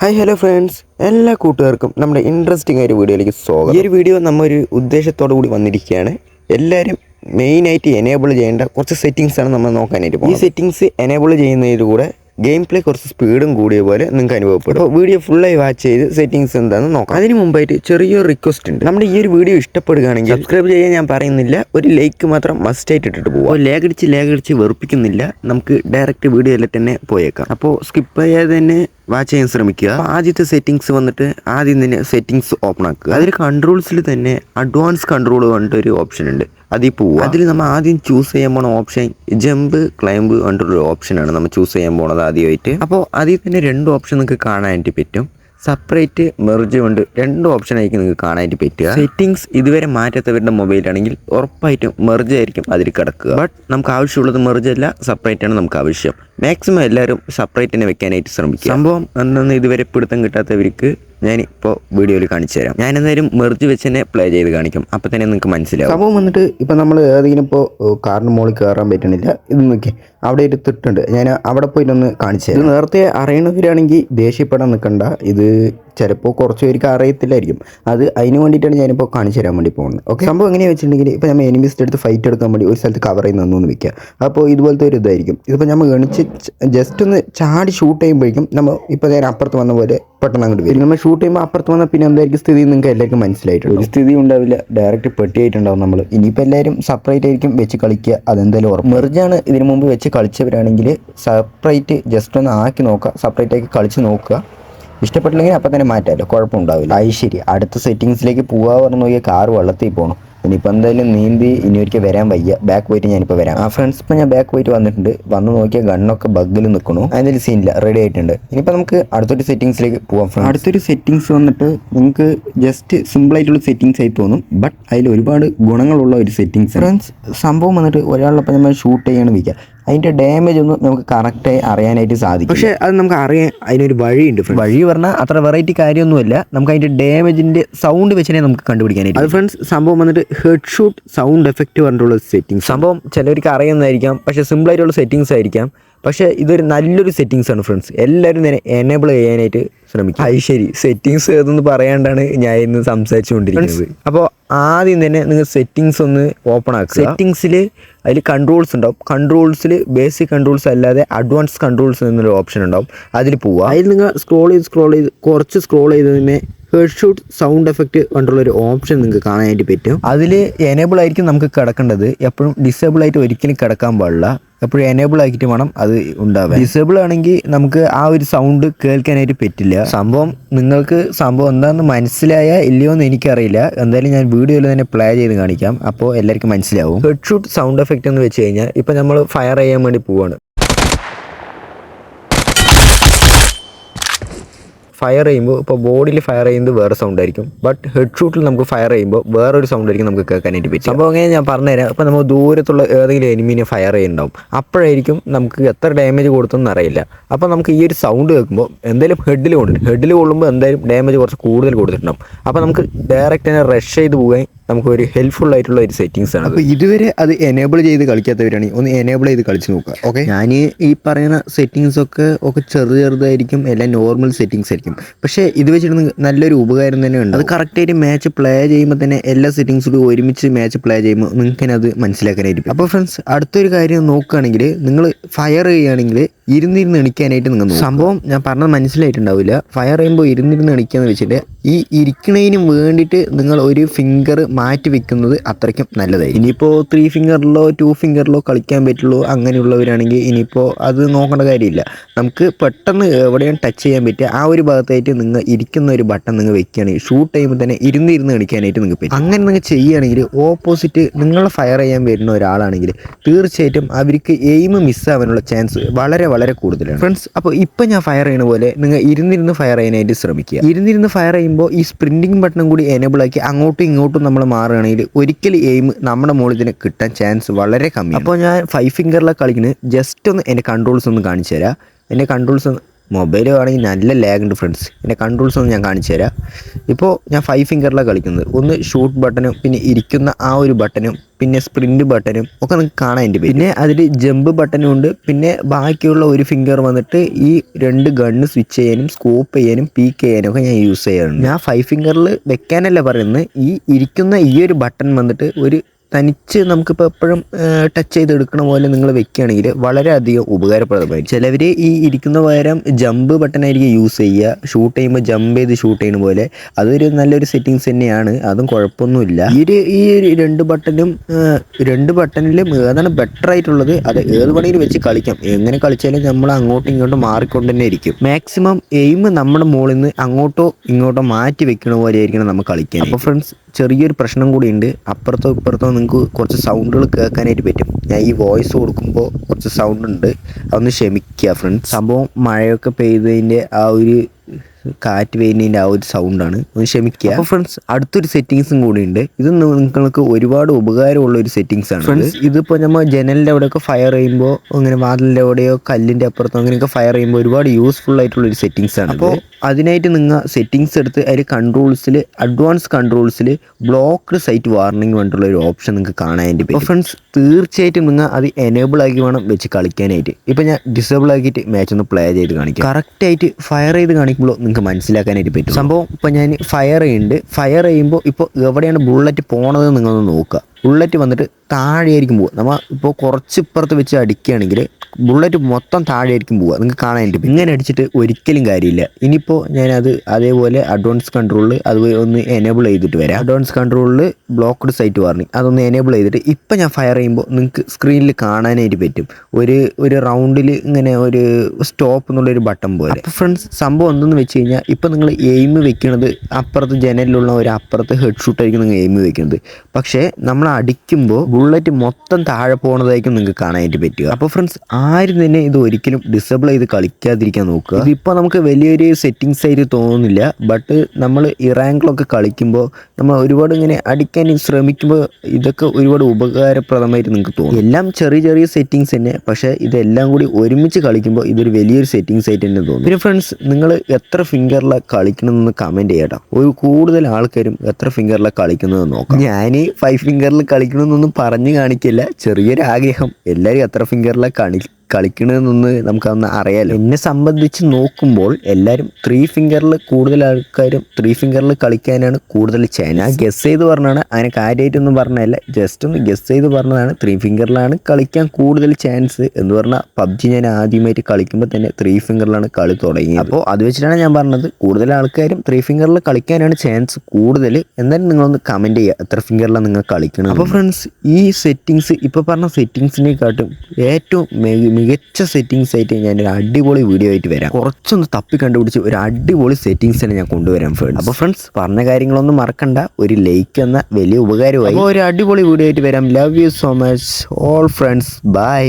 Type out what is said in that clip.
Hi hello friends എല്ലാ കൂട്ടുകാർക്കും നമ്മുടെ ഇൻട്രസ്റ്റിംഗ് ആയൊരു വീഡിയോയിലേക്ക് സ്വാഗതം. ഈ ഒരു വീഡിയോ നമ്മ ഒരു ഉദ്ദേശത്തോടു കൂടി വന്നിരിക്കുകയാണ്. എല്ലാവരും മെയിനായിട്ട് എനേബിൾ ചെയ്യേണ്ട കുറച്ച് സെറ്റിങ്സ് ആണ് നമ്മൾ നോക്കാനായിട്ട് ഈ സെറ്റിങ്സ് എനേബിൾ ചെയ്യുന്നതിലൂടെ ഗെയിം പ്ലേ കുറച്ച് സ്പീഡും കൂടിയ പോലെ നിങ്ങൾക്ക് അനുഭവപ്പെടും. അപ്പോൾ വീഡിയോ ഫുള്ളായി വാച്ച് ചെയ്ത് സെറ്റിങ്സ് എന്താണെന്ന് നോക്കാം. അതിന് മുമ്പായിട്ട് ചെറിയൊരു റിക്വസ്റ്റ് ഉണ്ട്. നമ്മുടെ ഈ ഒരു വീഡിയോ ഇഷ്ടപ്പെടുകയാണെങ്കിൽ സബ്സ്ക്രൈബ് ചെയ്യാൻ ഞാൻ പറയുന്നില്ല. ഒരു ലൈക്ക് മാത്രം മസ്റ്റ് ആയിട്ട് ഇട്ടിട്ട് പോകും അപ്പോൾ ലേഖടിച്ച് ലേഖടിച്ച് വെറുപ്പിക്കുന്നില്ല. നമുക്ക് ഡയറക്റ്റ് വീഡിയോയിൽ തന്നെ പോയേക്കാം. അപ്പോൾ സ്കിപ്പ് ചെയ്യാതെ തന്നെ വാച്ച് ചെയ്യാൻ ശ്രമിക്കുക. ആദ്യത്തെ സെറ്റിങ്സ് വന്നിട്ട് ആദ്യം തന്നെ സെറ്റിങ്സ് ഓപ്പൺ ആക്കുക. അതിൽ കൺട്രോൾസിൽ തന്നെ അഡ്വാൻസ് കൺട്രോൾ പറഞ്ഞിട്ട് ഒരു ഓപ്ഷൻ ഉണ്ട്. അതിൽ പോവുക. അതിൽ നമ്മൾ ആദ്യം ചൂസ് ചെയ്യാൻ പോണ ഓപ്ഷൻ ജമ്പ് ക്ലൈംബ് പറഞ്ഞിട്ടൊരു ഓപ്ഷനാണ് നമ്മൾ ചൂസ് ചെയ്യാൻ പോണത് ആദ്യമായിട്ട്. അപ്പോൾ അതിൽ തന്നെ രണ്ട് ഓപ്ഷൻ നിങ്ങൾക്ക് കാണാനായിട്ട് പറ്റും. സെപ്പറേറ്റ് മെർജ് കൊണ്ട് രണ്ട് ഓപ്ഷൻ ആയിരിക്കും നിങ്ങൾക്ക് കാണാനായിട്ട് പറ്റുക. സെറ്റിങ്സ് ഇതുവരെ മാറ്റാത്തവരുടെ മൊബൈലാണെങ്കിൽ ഉറപ്പായിട്ടും മെർജ് ആയിരിക്കും അതിൽ കിടക്കുക. ബട്ട് നമുക്ക് ആവശ്യമുള്ളത് മെർജ് അല്ല സെപ്പറേറ്റ് ആണ് നമുക്ക് ആവശ്യം. മാക്സിമം എല്ലാവരും സെപ്പറേറ്റ് തന്നെ വെക്കാനായിട്ട് ശ്രമിക്കുക. സംഭവം എന്നൊന്നും ഇതുവരെ പിടുത്തം കിട്ടാത്തവർക്ക് ഞാൻ ഇപ്പോൾ വീഡിയോയിൽ കാണിച്ചു തരാം. ഞാൻ എന്തായാലും മെർജ് വെച്ച് തന്നെ പ്ലേ ചെയ്ത് കാണിക്കും. അപ്പോൾ തന്നെ നിങ്ങൾക്ക് മനസ്സിലാവും. സംഭവം വന്നിട്ട് ഇപ്പം നമ്മൾ ഏതെങ്കിലും ഇപ്പോൾ കാറിന് മുകളിൽ കയറാൻ പറ്റണില്ല. ഇത് നോക്കി അവിടെ ഒരു തിട്ടുണ്ട് ഞാൻ അവിടെ പോയിട്ടൊന്ന് കാണിച്ചു തരാം. ഇത് നേരത്തെ അറിയണവരാണെങ്കിൽ ദേഷ്യപ്പെടാൻ നിൽക്കണ്ട ഇത് ചിലപ്പോൾ കുറച്ച് പേർക്ക് അറിയത്തില്ലായിരിക്കും. അത് അതിന് വേണ്ടിയിട്ടാണ് ഞാനിപ്പോൾ കാണിച്ചു തരാൻ വേണ്ടി പോകുന്നത്. ഓക്കെ സംഭവം എങ്ങനെയാണ് വെച്ചിട്ടുണ്ടെങ്കിൽ ഇപ്പോൾ നമ്മൾ എനിമിസ്റ്റ് എടുത്ത് ഫൈറ്റ് എടുക്കാൻ വേണ്ടി ഒരു സ്ഥലത്ത് കവർ ചെയ്യുന്ന ഒന്നും വെക്കുക. അപ്പോൾ ഇതുപോലത്തെ ഒരു ഇതായിരിക്കും. ഇതിപ്പോൾ നമ്മൾ ഗണിച്ച് ജസ്റ്റ് ഒന്ന് ചാടി ഷൂട്ട് ചെയ്യുമ്പോഴേക്കും നമ്മൾ ഇപ്പോൾ നേരെ അപ്പുറത്ത് വന്ന പോലെ പെട്ടെന്ന് അങ്ങോട്ട് വരും. നമ്മൾ ഷൂട്ട് ചെയ്യുമ്പോൾ അപ്പുറത്ത് വന്നാൽ പിന്നെ എന്തായിരിക്കും സ്ഥിതി നിങ്ങൾക്ക് എല്ലാവർക്കും മനസ്സിലായിട്ടുണ്ട് ഒരു സ്ഥിതി ഉണ്ടാവില്ല. ഡയറക്റ്റ് പെട്ടിയായിട്ടുണ്ടാവും നമ്മൾ ഇനിയിപ്പോൾ എല്ലാവരും സെപ്പറേറ്റ് ആയിരിക്കും വെച്ച് കളിക്കുക. അതെന്തായാലും ഉറപ്പ്. മെർജാണ് ഇതിനു മുമ്പ് വെച്ച് കളിച്ചവരാണെങ്കിൽ സെപ്പറേറ്റ് ജസ്റ്റ് ഒന്ന് ആക്കി നോക്കുക. സെപ്പറേറ്റ് ആക്കി കളിച്ച് നോക്കുക. ഇഷ്ടപ്പെട്ടില്ലെങ്കിൽ അപ്പം തന്നെ മാറ്റാമല്ലോ കുഴപ്പമുണ്ടാവില്ല. അത് ശരി അടുത്ത സെറ്റിങ്സിലേക്ക് പോകാൻ പറഞ്ഞു നോക്കിയാൽ കാർ വെള്ളത്തിൽ പോകണം ഇനിയിപ്പോൾ എന്തായാലും നീന്തി ഇനി ഒരിക്കൽ വരാൻ വയ്യ. ബാക്ക് പോയിട്ട് ഞാനിപ്പോൾ വരാം. ആ ഫ്രണ്ട്സ് ഇപ്പോൾ ഞാൻ ബാക്ക് പോയിട്ട് വന്നിട്ടുണ്ട്. വന്ന് നോക്കിയാൽ ഗണ്ണൊക്കെ ബഗ്ഗിൽ നിൽക്കണു അതിന്റെ സീനില്ല റെഡി ആയിട്ടുണ്ട്. ഇനിയിപ്പോൾ നമുക്ക് അടുത്തൊരു സെറ്റിങ്സിലേക്ക് പോവാം ഫ്രണ്ട് അടുത്തൊരു സെറ്റിങ്സ് വന്നിട്ട് നമുക്ക് ജസ്റ്റ് സിമ്പിൾ ആയിട്ടുള്ള സെറ്റിങ്സ് ആയി തോന്നും. ബട്ട് അതിൽ ഒരുപാട് ഗുണങ്ങളുള്ള ഒരു സെറ്റിങ്സ് ഫ്രണ്ട്സ് സംഭവം വന്നിട്ട് ഒരാളൊപ്പം നമ്മൾ ഷൂട്ട് ചെയ്യണം വയ്ക്കുക അതിന്റെ ഡാമേജ് ഒന്നും നമുക്ക് കറക്റ്റായി അറിയാനായിട്ട് സാധിക്കും പക്ഷേ അത് നമുക്ക് അറിയാൻ അതിനൊരു വഴിയുണ്ട്. വഴി പറഞ്ഞാൽ അത്ര വെറൈറ്റി കാര്യമൊന്നുമില്ല. നമുക്ക് അതിന്റെ ഡാമേജിന്റെ സൗണ്ട് വെച്ചിനെ നമുക്ക് കണ്ടുപിടിക്കാനായിട്ട് അത് ഫ്രണ്ട്സ് സംഭവം വന്നിട്ട് ഹെഡ് ഷൂട്ട് സൗണ്ട് എഫക്റ്റ് പറഞ്ഞിട്ടുള്ള സെറ്റിംഗ് സംഭവം ചിലവർക്ക് അറിയുന്നതായിരിക്കാം പക്ഷേ സിമ്പിൾ ആയിട്ടുള്ള സെറ്റിങ്സ് ആയിരിക്കാം. പക്ഷേ ഇതൊരു നല്ലൊരു സെറ്റിംഗ്സ് ആണ് ഫ്രണ്ട്സ് എല്ലാവരും തന്നെ എനേബിൾ ചെയ്യാനായിട്ട് ശ്രമിക്കും. അത് ശരി. സെറ്റിങ്സ് ഏതെന്ന് പറയാണ്ടാണ് ഞാൻ ഇന്ന് സംസാരിച്ചുകൊണ്ടിരിക്കുന്നത്. അപ്പോൾ ആദ്യം തന്നെ നിങ്ങൾ സെറ്റിങ്സ് ഒന്ന് ഓപ്പൺ ആക്കുക. സെറ്റിങ്സിൽ അതിൽ കൺട്രോൾസ് ഉണ്ടാവും. കൺട്രോൾസിൽ ബേസിക് കൺട്രോൾസ് അല്ലാതെ അഡ്വാൻസ് കൺട്രോൾസ് എന്നൊരു ഓപ്ഷൻ ഉണ്ടാവും. അതിൽ പോവുക. അതിൽ നിങ്ങൾ സ്ക്രോൾ ചെയ്ത് സ്ക്രോൾ ചെയ്ത് കുറച്ച് സ്ക്രോൾ ചെയ്തതിനെ ഹെഡ് ഷൂട്ട് സൗണ്ട് എഫക്റ്റ് കണ്ടുള്ള ഒരു ഓപ്ഷൻ നിങ്ങൾക്ക് കാണാനായിട്ട് പറ്റും. അതിൽ എനേബിൾ ആയിരിക്കും നമുക്ക് കിടക്കേണ്ടത്. എപ്പോഴും ഡിസേബിൾ ആയിട്ട് ഒരിക്കലും കിടക്കാൻ പാടില്ല. എപ്പോഴും എനേബിൾ ആക്കിയിട്ട് വേണം അത് ഉണ്ടാവാൻ. ഡിസേബിൾ ആണെങ്കിൽ നമുക്ക് ആ ഒരു സൗണ്ട് കേൾക്കാനായിട്ട് പറ്റില്ല. സംഭവം നിങ്ങൾക്ക് സംഭവം എന്താണെന്ന് മനസ്സിലായ ഇല്ലയോ എന്ന് എനിക്കറിയില്ല. എന്തായാലും ഞാൻ വീഡിയോയിൽ തന്നെ പ്ലേ ചെയ്ത് കാണിക്കാം. അപ്പോൾ എല്ലാവർക്കും മനസ്സിലാവും. ഹെഡ് ഷൂട്ട് സൗണ്ട് എഫക്റ്റ് എന്ന് വെച്ച് കഴിഞ്ഞാൽ ഇപ്പം നമ്മൾ ഫയർ ചെയ്യാൻ വേണ്ടി പോവാണ്. ഫയർ ചെയ്യുമ്പോൾ ഇപ്പോൾ ബോഡിയിൽ ഫയർ ചെയ്യുന്നത് വേറെ സൗണ്ട് ആയിരിക്കും. ബട്ട് ഹെഡ് ഷൂട്ടിൽ നമുക്ക് ഫയർ ചെയ്യുമ്പോൾ വേറൊരു സൗണ്ട് ആയിരിക്കും നമുക്ക് കേൾക്കാനായിട്ട് പറ്റും അപ്പോൾ അങ്ങനെ ഞാൻ പറഞ്ഞുതരാം. ഇപ്പോൾ നമ്മൾ ദൂരത്തുള്ള ഏതെങ്കിലും എനിമീനെ ഫയർ ചെയ്യുന്നുണ്ടാവും. അപ്പോഴായിരിക്കും നമുക്ക് എത്ര ഡാമേജ് കൊടുത്തെന്ന് അറിയില്ല. അപ്പോൾ നമുക്ക് ഈ ഒരു സൗണ്ട് കേൾക്കുമ്പോൾ എന്തെങ്കിലും ഹെഡിൽ കൊണ്ടിട്ട് ഹെഡിൽ കൊള്ളുമ്പോൾ എന്തായാലും ഡാമേജ് കുറച്ച് കൂടുതൽ കൊടുത്തിട്ടുണ്ടാവും. അപ്പോൾ നമുക്ക് ഡയറക്റ്റ് തന്നെ റഷ് ചെയ്ത് പോകാൻ നമുക്ക് ഒരു ഹെൽപ്ഫുൾ ആയിട്ടുള്ള ഒരു സെറ്റിങ്സ് ആണ് അപ്പോൾ ഇതുവരെ അത് എനേബിൾ ചെയ്ത് കളിക്കാത്തവരാണെങ്കിൽ ഒന്ന് എനേബിൾ ചെയ്ത് കളിച്ച് നോക്കുക ഓക്കെ ഞാൻ ഈ പറയുന്ന സെറ്റിങ്സ് ഒക്കെ ഒക്കെ ചെറു ചെറുതായിരിക്കും എല്ലാം നോർമൽ സെറ്റിങ്സ് ആയിരിക്കും. പക്ഷേ ഇത് വെച്ചിട്ട് നല്ലൊരു ഉപകാരം തന്നെ ഉണ്ട് അത് കറക്റ്റായിട്ട് മാച്ച് പ്ലേ ചെയ്യുമ്പോൾ തന്നെ എല്ലാ സെറ്റിങ്സിലും ഒരുമിച്ച് മാച്ച് പ്ലേ ചെയ്യുമ്പോൾ നിങ്ങൾക്ക് അത് മനസ്സിലാക്കാനായിരിക്കും. അപ്പോൾ ഫ്രണ്ട്സ് അടുത്തൊരു കാര്യം നോക്കുകയാണെങ്കിൽ നിങ്ങൾ ഫയർ ചെയ്യുകയാണെങ്കിൽ ഇരുന്നിരുന്ന് എണിക്കാനായിട്ട് നിങ്ങൾ. സംഭവം ഞാൻ പറഞ്ഞത് മനസ്സിലായിട്ടുണ്ടാവില്ല. ഫയർ ചെയ്യുമ്പോൾ ഇരുന്നിരുന്ന് എണിക്കുക എന്ന് വെച്ചിട്ട് ഈ ഇരിക്കണതിന് വേണ്ടിയിട്ട് നിങ്ങൾ ഒരു ഫിംഗർ മാറ്റി വെക്കുന്നത് അത്രയ്ക്കും നല്ലതായി ഇനിയിപ്പോൾ ത്രീ ഫിംഗറിലോ ടു ഫിംഗറിലോ കളിക്കാൻ പറ്റുള്ളൂ അങ്ങനെയുള്ളവരാണെങ്കിൽ ഇനിയിപ്പോൾ അത് നോക്കേണ്ട കാര്യമില്ല. നമുക്ക് പെട്ടെന്ന് എവിടെയും ടച്ച് ചെയ്യാൻ പറ്റുക ആ ഒരു ഭാഗത്തായിട്ട് നിങ്ങൾ ഇരിക്കുന്ന ഒരു ബട്ടൺ നിങ്ങൾ വെക്കുകയാണെങ്കിൽ ഷൂട്ട് ചെയ്യുമ്പോൾ തന്നെ ഇരുന്ന് ഇരുന്ന് കളിക്കാനായിട്ട് നിങ്ങൾക്ക് പറ്റും. അങ്ങനെ നിങ്ങൾ ചെയ്യുകയാണെങ്കിൽ ഓപ്പോസിറ്റ് നിങ്ങൾ ഫയർ ചെയ്യാൻ വരുന്ന ഒരാളാണെങ്കിൽ തീർച്ചയായിട്ടും അവർക്ക് എയിം മിസ്സാവാനുള്ള ചാൻസ് വളരെ വളരെ കൂടുതലാണ്. ഫ്രണ്ട്സ് അപ്പോൾ ഇപ്പം ഞാൻ ഫയർ ചെയ്യുന്ന പോലെ നിങ്ങൾ ഇരുന്നിരുന്ന് ഫയർ ചെയ്യാനായിട്ട് ശ്രമിക്കുക. ഇരുന്നിരുന്ന് ഫയർ ചെയ്യുമ്പോൾ ഈ സ്പ്രിന്റിംഗ് ബട്ടൺ കൂടി എനേബിൾ ആക്കി അങ്ങോട്ടും ഇങ്ങോട്ടും നമ്മൾ മാറുകയാണെങ്കിൽ ഒരിക്കലും എയിം നമ്മുടെ മുകളിൽ തന്നെ കിട്ടാൻ ചാൻസ് വളരെ കമ്മി അപ്പോൾ ഞാൻ ഫൈവ് ഫിംഗറിലെ കളിക്കുന്നത് ജസ്റ്റ് ഒന്ന് എന്റെ കൺട്രോൾസ് ഒന്ന് കാണിച്ചു തരാം എന്റെ കൺട്രോൾസ് മൊബൈൽ ആണെങ്കിൽ നല്ല ലാഗ് ഉണ്ട് ഫ്രണ്ട്സ് എന്റെ കൺട്രോൾസ് ഒന്ന് ഞാൻ കാണിച്ചു തരാം. ഇപ്പോൾ ഞാൻ ഫൈവ് ഫിംഗറിലാണ് കളിക്കുന്നത്. ഒന്ന് ഷൂട്ട് ബട്ടനും പിന്നെ ഇരിക്കുന്ന ആ ഒരു ബട്ടനും പിന്നെ സ്പ്രിന്റ് ബട്ടനും ഒക്കെ നിങ്ങൾക്ക് കാണാൻ എന്റെ പിന്നെ അതിൽ ജമ്പ് ബട്ടനും ഉണ്ട്. പിന്നെ ബാക്കിയുള്ള ഒരു ഫിംഗർ വന്നിട്ട് ഈ രണ്ട് ഗണ്ണ് സ്വിച്ച് ചെയ്യാനും സ്കോപ്പ് ചെയ്യാനും പീക്ക് ചെയ്യാനും ഒക്കെ ഞാൻ യൂസ് ചെയ്യാറുണ്ട്. ഞാൻ ഫൈവ് ഫിംഗറിൽ വെക്കാനല്ല പറയുന്നത്. ഈ ഇരിക്കുന്ന ഈ ഒരു ബട്ടൺ വന്നിട്ട് ഒരു തനിച്ച് നമുക്കിപ്പോൾ എപ്പോഴും ടച്ച് ചെയ്തെടുക്കണ പോലെ നിങ്ങൾ വെക്കുകയാണെങ്കിൽ വളരെയധികം ഉപകാരപ്രദമായി ചിലവർ ഈ ഇരിക്കുന്ന പകരം ജമ്പ് ബട്ടൺ ആയിരിക്കും യൂസ് ചെയ്യുക. ഷൂട്ട് ചെയ്യുമ്പോൾ ജമ്പ് ചെയ്ത് ഷൂട്ട് ചെയ്യുന്ന പോലെ. അതൊരു നല്ലൊരു സെറ്റിങ്സ് തന്നെയാണ്. അതും കുഴപ്പമൊന്നുമില്ല. ഈ ഒരു ഈ രണ്ട് ബട്ടണും രണ്ട് ബട്ടണിലും ഏതാണ് ബെറ്റർ ആയിട്ടുള്ളത് അത് ഏത് പണിയിൽ വെച്ച് കളിക്കാം എങ്ങനെ കളിച്ചാലും നമ്മൾ അങ്ങോട്ടും ഇങ്ങോട്ടും മാറിക്കൊണ്ട് തന്നെ ഇരിക്കും. മാക്സിമം എയിം നമ്മുടെ മുകളിൽ നിന്ന് അങ്ങോട്ടോ ഇങ്ങോട്ടോ മാറ്റി വെക്കണ പോലെ ആയിരിക്കണം നമ്മൾ കളിക്കാൻ. അപ്പോൾ ഫ്രണ്ട്സ് ചെറിയൊരു പ്രശ്നം കൂടിയുണ്ട്. അപ്പുറത്തോ ഇപ്പുറത്തോ നിങ്ങൾക്ക് കുറച്ച് സൗണ്ടുകൾ കേൾക്കാനായിട്ട് പറ്റും. ഞാൻ ഈ വോയിസ് കൊടുക്കുമ്പോൾ കുറച്ച് സൗണ്ട് ഉണ്ട്. അതൊന്ന് ക്ഷമിക്കുക ഫ്രണ്ട്സ് സംഭവം മഴയൊക്കെ പെയ്തതിന്റെ ആ ഒരു കാറ്റ് പെയിന്റിന്റെ ആ ഒരു സൗണ്ടാണ് ഒന്ന് ക്ഷമിക്കുക. അപ്പോൾ ഫ്രണ്ട്സ് അടുത്തൊരു സെറ്റിങ്സും കൂടി ഉണ്ട് ഇത് നിങ്ങൾക്ക് ഒരുപാട് ഉപകാരമുള്ള ഒരു സെറ്റിങ്സ് ആണ് ഫ്രണ്ട്സ് ഇതിപ്പോൾ നമ്മൾ ജനലിന്റെ അവിടെയൊക്കെ ഫയർ ചെയ്യുമ്പോൾ അങ്ങനെ വാതിലിന്റെ അവിടെയോ കല്ലിന്റെ അപ്പുറത്തോ അങ്ങനെയൊക്കെ ഫയർ ചെയ്യുമ്പോൾ ഒരുപാട് യൂസ്ഫുൾ ആയിട്ടുള്ള ഒരു സെറ്റിങ്സ് ആണ് അപ്പോൾ അതിനായിട്ട് നിങ്ങൾ സെറ്റിങ്സ് എടുത്ത് അതിൽ കൺട്രോൾസിൽ അഡ്വാൻസ് കൺട്രോൾസിൽ ബ്ലോക്ക്ഡ് സൈറ്റ് വാർണിംഗ് വേണ്ടിയുള്ള ഒരു ഓപ്ഷൻ നിങ്ങൾക്ക് കാണാനായിട്ട് പറ്റും. ഫ്രണ്ട്സ് തീർച്ചയായിട്ടും നിങ്ങൾ അത് എനേബിൾ ആക്കി വേണം വെച്ച് കളിക്കാനായിട്ട്. ഇപ്പം ഞാൻ ഡിസേബിൾ ആക്കിയിട്ട് മാച്ച് ഒന്ന് പ്ലേ ചെയ്ത് കാണിക്കാം. കറക്റ്റായിട്ട് ഫയർ ചെയ്ത് കാണിക്കുമ്പോൾ നിങ്ങൾക്ക് മനസ്സിലാക്കാനായിട്ട് പറ്റും. സംഭവം ഇപ്പം ഞാൻ ഫയർ ചെയ്യുന്നുണ്ട്. ഫയർ ചെയ്യുമ്പോൾ ഇപ്പോൾ എവിടെയാണ് ബുള്ളറ്റ് പോണത് നിങ്ങളൊന്ന് നോക്കുക. ബുള്ളറ്റ് വന്നിട്ട് താഴെയായിരിക്കും പോവുക. നമ്മൾ ഇപ്പോൾ കുറച്ച് ഇപ്പുറത്ത് വെച്ച് അടിക്കുകയാണെങ്കിൽ ബുള്ളറ്റ് മൊത്തം താഴെയായിരിക്കും പോവുക. നിങ്ങൾക്ക് കാണാനായിട്ട്. ഇങ്ങനെ അടിച്ചിട്ട് ഒരിക്കലും കാര്യമില്ല. ഇനിയിപ്പോൾ ഞാനത് അതേപോലെ അഡ്വാൻസ് കൺട്രോളിൽ അത് ഒന്ന് എനേബിൾ ചെയ്തിട്ട് വരാം. അഡ്വാൻസ് കൺട്രോളിൽ ബ്ലോക്ക്ഡ് സൈറ്റ് വാർണിംഗ് അതൊന്ന് എനേബിൾ ചെയ്തിട്ട് ഇപ്പം ഞാൻ ഫയർ ചെയ്യുമ്പോൾ നിങ്ങൾക്ക് സ്ക്രീനിൽ കാണാനായിട്ട് പറ്റും. ഒരു ഒരു റൗണ്ടിൽ ഇങ്ങനെ ഒരു സ്റ്റോപ്പ് എന്നുള്ളൊരു ബട്ടൺ പോലെ. അപ്പോൾ ഫ്രണ്ട്സ് സംഭവം എന്തെന്ന് വെച്ച് കഴിഞ്ഞാൽ ഇപ്പം നിങ്ങൾ എയിം വെക്കുന്നത് അപ്പുറത്ത് ജനലിലുള്ള ഒരു അപ്പുറത്ത് ഹെഡ് ഷൂട്ടായിരിക്കും നിങ്ങൾ എയിം വെക്കുന്നത് പക്ഷേ നമ്മൾ അടിക്കുമ്പോൾ ബുള്ളറ്റ് മൊത്തം താഴെ പോകുന്നതായിരിക്കും നിങ്ങൾക്ക് കാണാനായിട്ട് പറ്റുക. അപ്പോൾ ഫ്രണ്ട്സ് ആരും തന്നെ ഇത് ഒരിക്കലും ഡിസേബിൾ ചെയ്ത് കളിക്കാതിരിക്കാൻ നോക്കുക. ഇതിപ്പോൾ നമുക്ക് വലിയൊരു സെറ്റിങ്സ് ആയിട്ട് തോന്നുന്നില്ല ബട്ട് നമ്മൾ ഇറാങ്കിലൊക്കെ കളിക്കുമ്പോൾ നമ്മൾ ഒരുപാട് ഇങ്ങനെ അടിക്കാൻ ശ്രമിക്കുമ്പോൾ ഇതൊക്കെ ഒരുപാട് ഉപകാരപ്രദമായിട്ട് നിങ്ങൾക്ക് തോന്നും. എല്ലാം ചെറിയ ചെറിയ സെറ്റിങ്സ് തന്നെ പക്ഷേ ഇതെല്ലാം കൂടി ഒരുമിച്ച് കളിക്കുമ്പോൾ ഇതൊരു വലിയൊരു സെറ്റിങ്സ് ആയിട്ട് തന്നെ തോന്നും. പിന്നെ ഫ്രണ്ട്സ് നിങ്ങൾ എത്ര ഫിംഗറിലാണ് കളിക്കണമെന്ന് കമന്റ് ചെയ്യട്ടോ. ഒരു കൂടുതൽ ആൾക്കാരും എത്ര ഫിംഗറിലാണ് കളിക്കുന്നത് നോക്കാം. ഞാൻ ഫൈവ് ഫിംഗറിൽ കളിക്കണമെന്നൊന്നും പറഞ്ഞു കാണിക്കില്ല. ചെറിയൊരു ആഗ്രഹം എല്ലാവരും എത്ര ഫിംഗറിലാണ് കളി കളിക്കണമെന്നൊന്ന് നമുക്കതൊന്ന് അറിയാലോ. എന്നെ സംബന്ധിച്ച് നോക്കുമ്പോൾ എല്ലാവരും ത്രീ ഫിംഗറിൽ കൂടുതൽ ആൾക്കാരും ത്രീ ഫിംഗറിൽ കളിക്കാനാണ് കൂടുതൽ ചാൻസ് ആ ഗസ് ചെയ്ത് പറഞ്ഞാണ് അതിനെ കാര്യമായിട്ടൊന്നും പറഞ്ഞതല്ല. ജസ്റ്റ് ഒന്ന് ഗസ് ചെയ്ത് പറഞ്ഞതാണ്. ത്രീ ഫിംഗറിലാണ് കളിക്കാൻ കൂടുതൽ ചാൻസ് എന്ന് പറഞ്ഞാൽ പബ്ജി ഞാൻ ആദ്യമായിട്ട് കളിക്കുമ്പോൾ തന്നെ ത്രീ ഫിംഗറിലാണ് കളി തുടങ്ങിയത്. അപ്പോൾ അത് വെച്ചിട്ടാണ് ഞാൻ പറഞ്ഞത്. കൂടുതൽ ആൾക്കാരും ത്രീ ഫിംഗറിൽ കളിക്കാനാണ് ചാൻസ് കൂടുതൽ. എന്നാലും നിങ്ങളൊന്ന് കമന്റ് ചെയ്യുക എത്ര ഫിംഗറിലാണ് നിങ്ങൾ കളിക്കുന്നത് അപ്പോൾ ഫ്രണ്ട്സ് ഈ സെറ്റിങ്സ് ഇപ്പോൾ പറഞ്ഞ സെറ്റിങ്സിനെക്കാട്ടും ഏറ്റവും മികച്ച സെറ്റിങ്സ് ആയിട്ട് ഞാൻ ഒരു അടിപൊളി വീഡിയോ ആയിട്ട് വരാം. കുറച്ചൊന്ന് തപ്പി കണ്ടുപിടിച്ച് ഒരു അടിപൊളി സെറ്റിങ്സ് തന്നെ ഞാൻ കൊണ്ടുവരാം ഫ്രണ്ട്സ് അപ്പോൾ ഫ്രണ്ട്സ് പറഞ്ഞ കാര്യങ്ങളൊന്നും മറക്കണ്ട. ഒരു ലൈക്ക് എന്ന വലിയ ഉപകാരമായി. ഒരു അടിപൊളി വീഡിയോ ആയിട്ട് വരാം. Love you so much all friends bye